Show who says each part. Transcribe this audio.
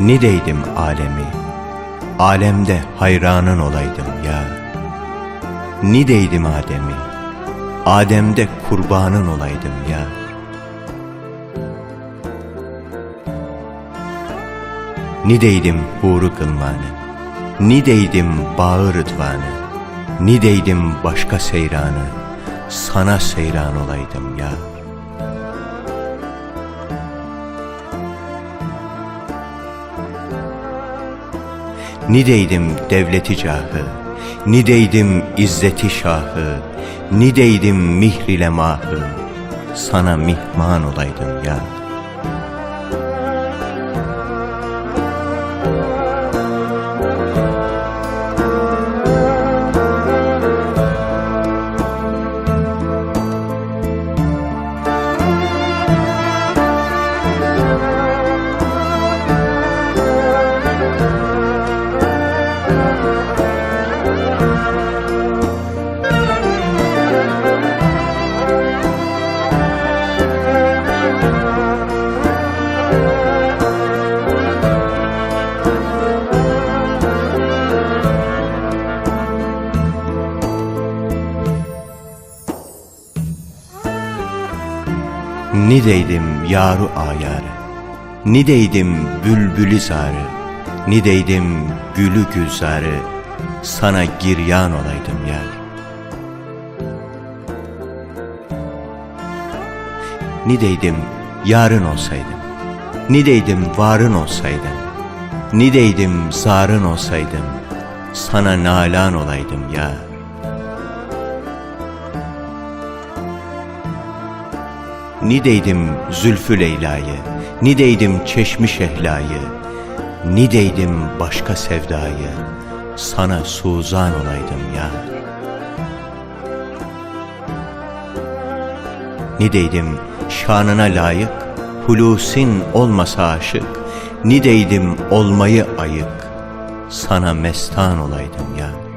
Speaker 1: Nideydim alemi, alemde hayranın olaydım ya. Nideydim Adem'i, Adem'de kurbanın olaydım ya. Nideydim huru kılmanı, nideydim bağı rıdvanı, nideydim başka seyranı, sana seyran olaydım ya. Nideydim devleti cahı, nideydim izzeti şahı, nideydim mihrile mahı, sana mihman olaydım ya. Nideydim yaru ayarı, nideydim bülbülü zarı, nideydim gülü gülzarı, sana giryan olaydım yar. Nideydim yarın olsaydım, nideydim varın olsaydım, nideydim zarın olsaydım, sana nalan olaydım ya. Nideydim Zülfü Leyla'yı, nideydim Çeşmi Şehla'yı, nideydim başka sevdayı, sana suzan olaydım ya. Nideydim şanına layık, hulusin olmasa aşık, nideydim olmayı ayık, sana mestan olaydım ya.